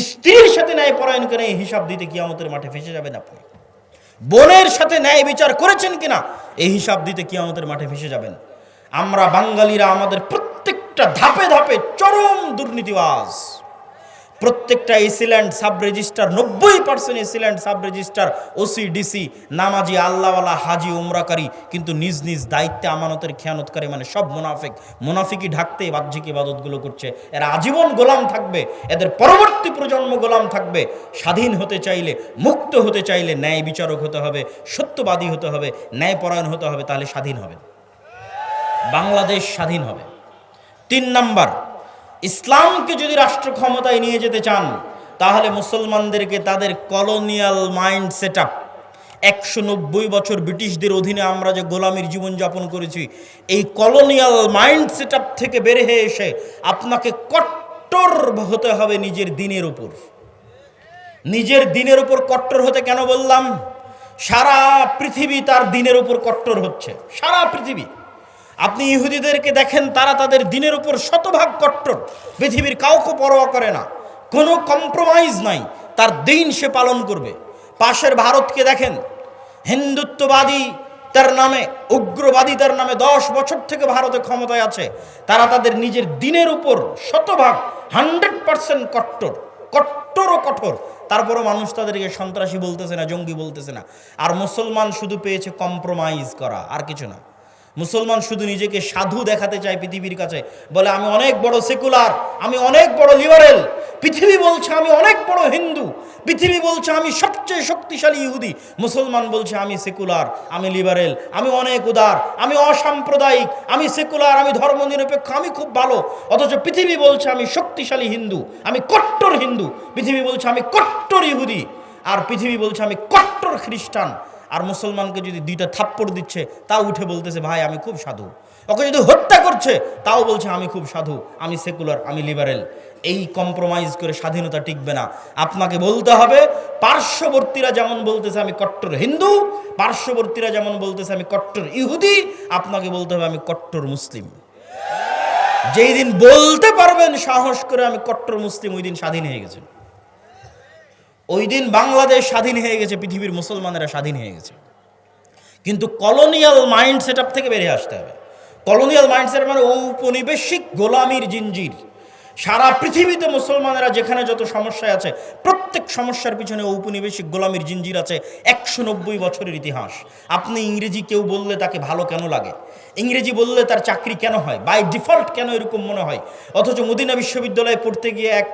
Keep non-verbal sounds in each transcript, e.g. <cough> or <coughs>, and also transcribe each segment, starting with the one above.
স্ত্রীর সাথে ন্যায় পরায়ণ করে হিসাব দিতে কিয়ামতের মাঠে ফেসে যাবেন আপনি। বোনের সাথে ন্যায় বিচার করেছেন কিনা, এই হিসাব দিতে কিয়ামতের মাঠে ফেসে যাবেন। আমরা বাঙালিরা আমাদের প্রত্যেকটা ধাপে ধাপে চরম দুর্নীতিবাজ। প্রত্যেকটা এসিল্যান্ড সাব রেজিস্টার নব্বই percent AC land sub registrar OC DC নামাজি, আল্লাহওয়ালা, হাজি, উমরাকারী, কিন্তু নিজ নিজ দায়িত্বে, আমানতের খেয়ানতকারী মানে সব মুনাফিক মুনাফিকি ঢাকতে বাহ্যিক ইবাদতগুলো করছে। এরা আজীবন গোলাম থাকবে, এদের পরবর্তী প্রজন্ম গোলাম থাকবে। স্বাধীন হতে চাইলে, মুক্ত হতে চাইলে ন্যায় বিচারক হতে হবে, সত্যবাদী হতে হবে, ন্যায়পরায়ণ হতে হবে, তাহলে স্বাধীন হবে। বাংলাদেশ স্বাধীন হবে। তিন নাম্বার ইসলামকে যদি রাষ্ট্র ক্ষমতায় নিয়ে যেতে চান, তাহলে মুসলমানদেরকে তাদের কলোনিয়াল মাইন্ড সেট আপ একশো নব্বই বছর ব্রিটিশদের অধীনে আমরা যে গোলামির জীবনযাপন করেছি, এই কলোনিয়াল মাইন্ড সেট আপ থেকে বের হয়ে এসে আপনাকে কট্টর হতে হবে নিজের দিনের উপর। নিজের দিনের উপর কট্টর হতে কেন বললাম? সারা পৃথিবী তার দিনের উপর কট্টর হচ্ছে। সারা পৃথিবী। আপনি ইহুদিদেরকে দেখেন, তারা তাদের দিনের উপর শতভাগ কট্টর। পৃথিবীর কাউকে পরোয়া করে না। কোনো কম্প্রোমাইজ নাই। তার দিন সে পালন করবে। পাশের ভারতকে দেখেন, হিন্দুত্ববাদী তার নামে, উগ্রবাদী তার নামে দশ বছর থেকে ভারতে ক্ষমতায় আছে। তারা তাদের নিজের দিনের উপর শতভাগ, হান্ড্রেড পার্সেন্ট কট্টর। কট্টর ও কঠোর। তারপরও মানুষ তাদেরকে সন্ত্রাসী বলতেছে না, জঙ্গি বলতেছে না। আর মুসলমান শুধু পেয়েছে কম্প্রোমাইজ করা, আর কিছু না। মুসলমান শুধু নিজেকে সাধু দেখাতে চায় পৃথিবীর কাছে, বলে আমি অনেক বড় সেকুলার আমি অনেক বড় লিবারেল পৃথিবী বলছে আমি অনেক বড় হিন্দু, পৃথিবী বলছে আমি সবচেয়ে শক্তিশালী ইহুদি, মুসলমান বলছে আমি সেকুলার আমি লিবারেল আমি অনেক উদার, আমি অসাম্প্রদায়িক, আমি সেকুলার আমি ধর্ম নিরপেক্ষ আমি খুব ভালো, অথচ পৃথিবী বলছে আমি শক্তিশালী হিন্দু, আমি কট্টর হিন্দু, পৃথিবী বলছে আমি কট্টর ইহুদি, আর পৃথিবী বলছে আমি কট্টর খ্রিস্টান আর মুসলমানকে যদি দুইটা থাপ্পড় দিচ্ছে, তাও উঠে বলতেছে, ভাই, আমি খুব সাধু। ওকে যদি হত্যা করছে, তাও বলছে, আমি খুব সাধু, আমি সেকুলার, আমি লিবারেল। এই কম্প্রোমাইজ করে স্বাধীনতা টিকবে না। আপনাকে বলতে হবে, পার্শ্ববর্তীরা যেমন বলতেছে, আমি কট্টর হিন্দু। পার্শ্ববর্তীরা যেমন বলতেছে, আমি কট্টর ইহুদি। আপনাকে বলতে হবে, আমি কট্টর মুসলিম। যেই দিন বলতে পারবেন সাহস করে, আমি কট্টর মুসলিম, ওই দিন স্বাধীন হয়ে গেছেন। ওই দিন বাংলাদেশ স্বাধীন হয়ে গেছে, পৃথিবীর মুসলমানেরা স্বাধীন হয়ে গেছে। কিন্তু কলোনিয়াল মাইন্ড সেট থেকে বেরিয়ে আসতে হবে। কলোনিয়াল মাইন্ড সেট মানে ঔপনিবেশিক গোলামির জিঞ্জির। সারা পৃথিবীতে মুসলমানেরা যেখানে যত সমস্যায় আছে, প্রত্যেক সমস্যার পিছনে ঔপনিবেশিক গোলামির জিঞ্জির আছে একশো নব্বই বছরের ইতিহাস। আপনি ইংরেজি কেউ বললে তাকে ভালো কেন লাগে? ইংরেজি বললে তার চাকরি কেন হয়? বাই ডিফল্ট কেন এরকম মনে হয়? অথচ মদিনা বিশ্ববিদ্যালয়ে পড়তে গিয়ে এক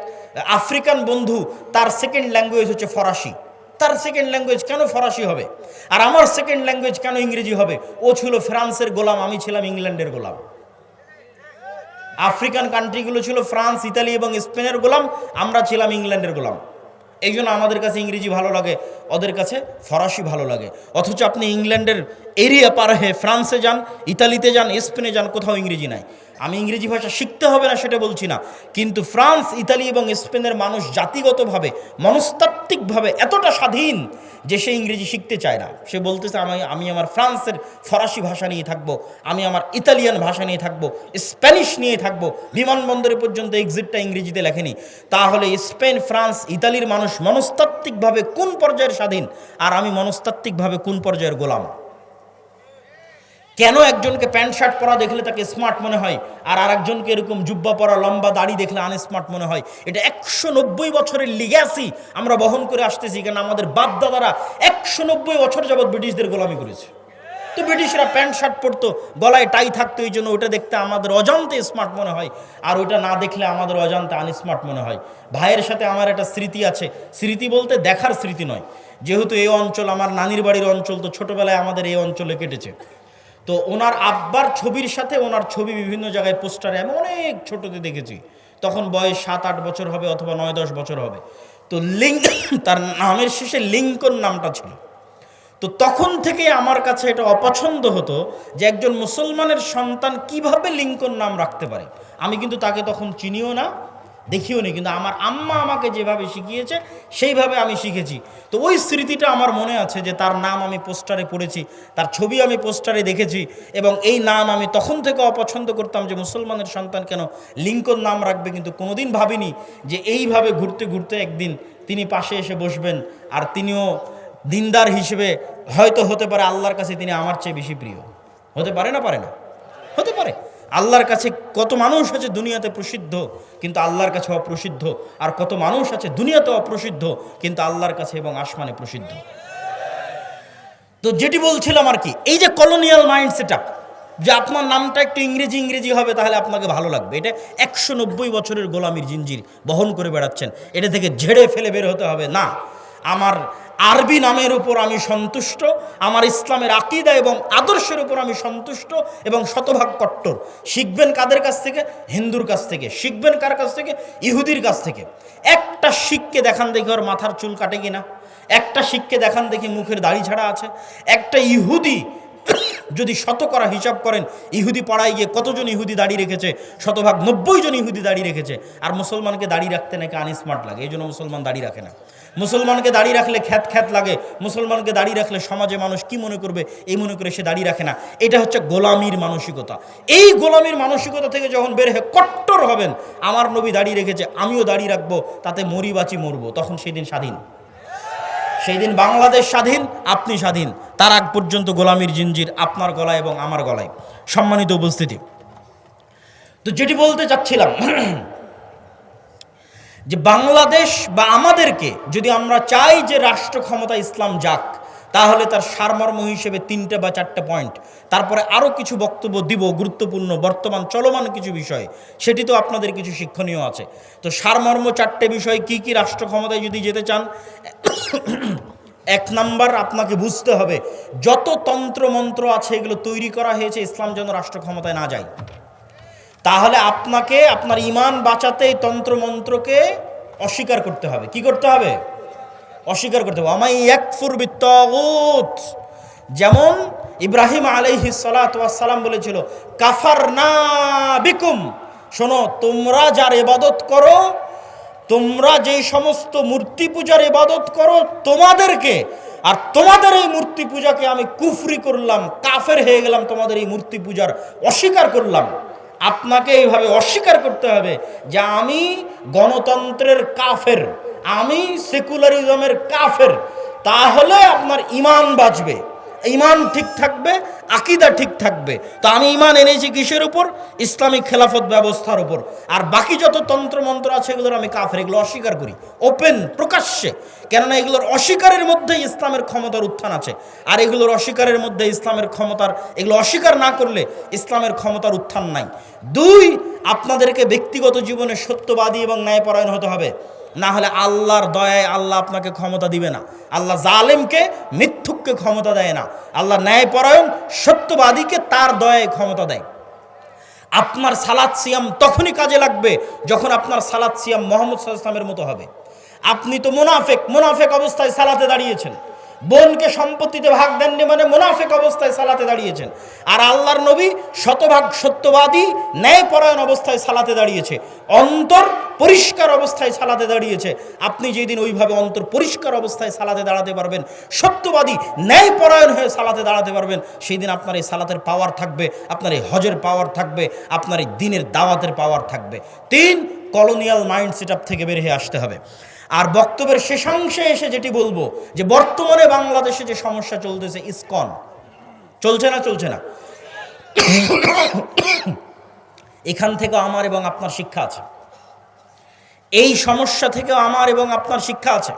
আফ্রিকান বন্ধু, তার সেকেন্ড ল্যাঙ্গুয়েজ হচ্ছে ফরাসি। তার সেকেন্ড ল্যাঙ্গুয়েজ কেন ফরাসি হবে? আর আমার সেকেন্ড ল্যাঙ্গুয়েজ কেন ইংরেজি হবে? ও ছিল ফ্রান্সের গোলাম, আমি ছিলাম ইংল্যান্ডের গোলাম। আফ্রিকান কান্ট্রিগুলো ছিল ফ্রান্স, ইতালি এবং স্পেনের গোলাম, আমরা ছিলাম ইংল্যান্ডের গোলাম। এই জন্য আমাদের কাছে ইংরেজি ভালো লাগে, ওদের কাছে ফরাসি ভালো লাগে। অথচ আপনি ইংল্যান্ডের এরিয়া পার হয়ে ফ্রান্সে যান, ইতালিতে যান, স্পেনে যান, কোথাও ইংরেজি নাই। আমি ইংরেজি ভাষা শিখতে হবে না সেটা বলছি না। কিন্তু ফ্রান্স, ইতালি এবং স্পেনের মানুষ জাতিগতভাবে, মনস্তাত্ত্বিকভাবে এতটা স্বাধীন যে সে ইংরেজি শিখতে চায় না। সে বলতেছে, আমি আমি আমার ফ্রান্সের ফরাসি ভাষা নিয়ে থাকব, আমি আমার ইতালিয়ান ভাষা নিয়ে থাকব, স্প্যানিশ নিয়ে থাকব। বিমানবন্দরে পর্যন্ত এক্সিটটা ইংরেজিতে লেখেনি। তাহলে স্পেন, ফ্রান্স, ইতালির মানুষ মনস্তাত্ত্বিকভাবে কোন পর্যায়ের স্বাধীন? আর আমি মনস্তাত্ত্বিকভাবে কোন পর্যায়ের গোলাম? কেন একজনকে প্যান্ট শার্ট পরা দেখলে তাকে স্মার্ট মনে হয়? আর আরেকজনকে এরকম জুব্বা পরা, লম্বা দাড়ি দেখলে আনস্মার্ট মনে হয়? এটা একশো নব্বই বছরের লিগ্যাসি আমরা বহন করে আসতেছি কারণ আমাদের বাপদাদারা একশো নব্বই বছর যাবৎ ব্রিটিশদের গোলামি করেছে। তো ব্রিটিশরা প্যান্ট শার্ট পরতো, গলায় টাই থাকতো, এই জন্য ওটা দেখতে আমাদের অজান্তে স্মার্ট মনে হয়। আর ওটা না দেখলে আমাদের অজান্তে আনস্মার্ট মনে হয়। ভাইয়ের সাথে আমার একটা স্মৃতি আছে। স্মৃতি বলতে দেখার স্মৃতি নয়। যেহেতু এই অঞ্চল আমার নানির বাড়ির অঞ্চল, তো ছোটবেলায় আমাদের এই অঞ্চলে কেটেছে। তো ওনার আব্বার ছবির সাথে ওনার ছবি বিভিন্ন জায়গায় পোস্টারে আমি অনেক ছোটতে দেখেছি। তখন বয়স সাত আট বছর হবে অথবা নয় দশ বছর হবে। তো লিঙ্ক <coughs> তার নামের শেষে লিঙ্কন নামটা ছিল। তো তখন থেকে আমার কাছে এটা অপছন্দ হতো যে একজন মুসলমানের সন্তান কীভাবে লিঙ্কন নাম রাখতে পারে। আমি কিন্তু তাকে তখন চিনিও না দেখিও নি, কিন্তু আমার আম্মা আমাকে যেভাবে শিখিয়েছে, সেইভাবে আমি শিখেছি। তো ওই স্মৃতিটা আমার মনে আছে যে তার নাম আমি পোস্টারে পড়েছি, তার ছবি আমি পোস্টারে দেখেছি, এবং এই নাম আমি তখন থেকে অপছন্দ করতাম যে মুসলমানের সন্তান কেন লিঙ্কন নাম রাখবে কিন্তু কোনোদিন ভাবিনি যে এইভাবে ঘুরতে ঘুরতে একদিন তিনি পাশে এসে বসবেন, আর তিনিও দিনদার হিসেবে হয়তো হতে পারে আল্লাহর কাছে তিনি আমার চেয়ে বেশি প্রিয়। হতে পারে না পারে না? হতে পারে। আল্লাহর কাছে কত মানুষ আছে দুনিয়াতে প্রসিদ্ধ, কিন্তু আল্লাহর কাছে অপ্রসিদ্ধ। আর কত মানুষ আছে দুনিয়াতে অপ্রসিদ্ধ, কিন্তু আল্লাহর কাছে এবং আসমানে প্রসিদ্ধ। তো যেটি বলছিলাম আর কি, এই যে কলোনিয়াল মাইন্ড সেট যে আপনার নামটা একটু ইংরেজি ইংরেজি হবে, তাহলে আপনাকে ভালো লাগবে। এটা একশো নব্বই বছরের গোলামির জিঞ্জির বহন করে বেড়াচ্ছেন। এটা থেকে ঝেড়ে ফেলে বের হতে হবে। না, আমার আরবি নামের উপর আমি সন্তুষ্ট, আমার ইসলামের আকিদা এবং আদর্শের উপর আমি সন্তুষ্ট এবং শতভাগ কট্টর। শিখবেন কাদের কাছ থেকে? হিন্দুর কাছ থেকে। শিখবেন কার কাছ থেকে? ইহুদির কাছ থেকে। একটা শিখকে দেখান দেখি ওর মাথার চুল কাটে কিনা। একটা শিখকে দেখান দেখি মুখের দাড়ি ছাড়া আছে। একটা ইহুদি যদি শতকরা হিসাব করেন, ইহুদি পাড়ায় গিয়ে কতজন ইহুদি দাড়ি রেখেছে? শতভাগ নব্বই জন ইহুদি দাড়ি রেখেছে। আর মুসলমানকে দাড়ি রাখতে নাকি আনস্মার্ট লাগে, এই জন্য মুসলমান দাড়ি রাখে না। মুসলমানকে দাড়ি রাখলে খ্যাত খ্যাত লাগে, মুসলমানকে দাড়ি রাখলে সমাজে মানুষ কি মনে করবে, এই মনে করে সে দাড়ি রাখে না। এটা হচ্ছে গোলামির মানসিকতা। এই গোলামির মানসিকতা থেকে যখন বের হয়ে কট্টর হবেন, আমার নবী দাড়ি রেখেছে, আমিও দাড়ি রাখব, তাতে মরি বাঁচি মরবো, তখন সেদিন স্বাধীন। সেই দিন বাংলাদেশ স্বাধীন, আপনি স্বাধীন। তার আগ পর্যন্ত গোলামির জিঞ্জির আপনার গলায় এবং আমার গলায় সম্মানিত উপস্থিতি। তো যেটি বলতে চাচ্ছিলাম, যে বাংলাদেশ বা আমাদেরকে যদি আমরা চাই যে রাষ্ট্র ক্ষমতা ইসলাম যাক তাহলে তার সারমর্ম হিসেবে তিনটে বা চারটে পয়েন্ট তারপরে আরও কিছু বক্তব্য দিব গুরুত্বপূর্ণ, বর্তমান চলমান কিছু বিষয়। সেটি তো আপনাদের কিছু শিক্ষণীয় আছে। তো সারমর্ম চারটে বিষয় কি কি রাষ্ট্র ক্ষমতায় যদি যেতে চান, এক নাম্বার আপনাকে বুঝতে হবে, যত তন্ত্র মন্ত্র আছে এগুলো তৈরি করা হয়েছে, ইসলাম যেন রাষ্ট্র ক্ষমতায় না যায়। তাহলে আপনাকে, আপনার ইমান বাঁচাতে এই তন্ত্রমন্ত্রকে অস্বীকার করতে হবে। কি করতে হবে? অস্বীকার করতে হবে। যেমন ইব্রাহিম আলাইহি সালাম বলেছিল কাফার না বিকুম। শোনো, তোমরা যার ইবাদত করো, তোমরা যেই সমস্ত মূর্তি পূজার ইবাদত করো তোমাদেরকে, আর তোমাদের এই মূর্তি পূজাকে আমি কুফরি করলাম, কাফের হয়ে গেলাম, তোমাদের এই মূর্তি পূজার অস্বীকার করলাম। আপনাকে এইভাবে অস্বীকার করতে হবে যে আমি গণতন্ত্রের কাফের। আমি সেকুলারিজমের কাফের, তাহলে আপনার ইমান বাঁচবে। ইমান ঠিক থাকবে, আকিদা ঠিক থাকবে। তো আমি ইমান এনেছি কিসের উপর? ইসলামিক খেলাফত ব্যবস্থার উপর। আর বাকি যত তন্ত্রমন্ত্র আছে, এগুলোর আমি কাফের, এগুলো অস্বীকার করি। ওপেন প্রকাশ্যে। কেননা এগুলোর অস্বীকারের মধ্যে ইসলামের ক্ষমতার উত্থান আছে। আর এগুলোর অস্বীকারের মধ্যে ইসলামের ক্ষমতার, এগুলো অস্বীকার না করলে ইসলামের ক্ষমতার উত্থান নাই। দুই আপনাদেরকে ব্যক্তিগত জীবনে সত্যবাদী এবং ন্যায়পরায়ণ হতে হবে। না হলে আল্লাহর দয়ায় আল্লাহ আপনাকে ক্ষমতা দিবে না। আল্লাহ জালেমকে, মিথ্যুককে ক্ষমতা দেয় না। আল্লাহ ন্যায়পরায়ণ, সত্যবাদীকে তার দয়ায় ক্ষমতা দেয়। আপনার সালাদ সিয়াম তখনই কাজে লাগবে যখন আপনার সালাদ সিয়াম মোহাম্মদ সাল্লামের মতো হবে। আপনি তো মোনাফেক মোনাফেক অবস্থায় সালাতে দাঁড়িয়েছেন। বোনকে সম্পত্তিতে ভাগ দেননি মানে মোনাফেক অবস্থায় সালাতে দাঁড়িয়েছেন। আর আল্লাহর নবী শতভাগ সত্যবাদী, ন্যায়পরায়ণ অবস্থায় সালাতে দাঁড়িয়েছে। অন্তর পরিষ্কার অবস্থায় সালাতে দাঁড়িয়েছে। আপনি যেদিন ওইভাবে অন্তর পরিষ্কার অবস্থায় সালাতে দাঁড়াতে পারবেন, সত্যবাদী, ন্যায়পরায়ণ হয়ে সালাতে দাঁড়াতে পারবেন সেই দিন আপনার এই সালাতের পাওয়ার থাকবে, আপনার এই হজের পাওয়ার থাকবে, আপনার এই দিনের দাওয়াতের পাওয়ার থাকবে। তিন কলোনিয়াল মাইন্ড সেট থেকে বের হয়ে আসতে হবে। আর বক্তব্যের শেষাংশে এসে যেটি বলব, যে বর্তমানে বাংলাদেশে যে সমস্যা চলতেছে, ইসকন। চলছে না চলছে না? এখান থেকে আমার এবং আপনার শিক্ষা আছে। এই সমস্যা থেকে আমার এবং আপনার শিক্ষা আছে।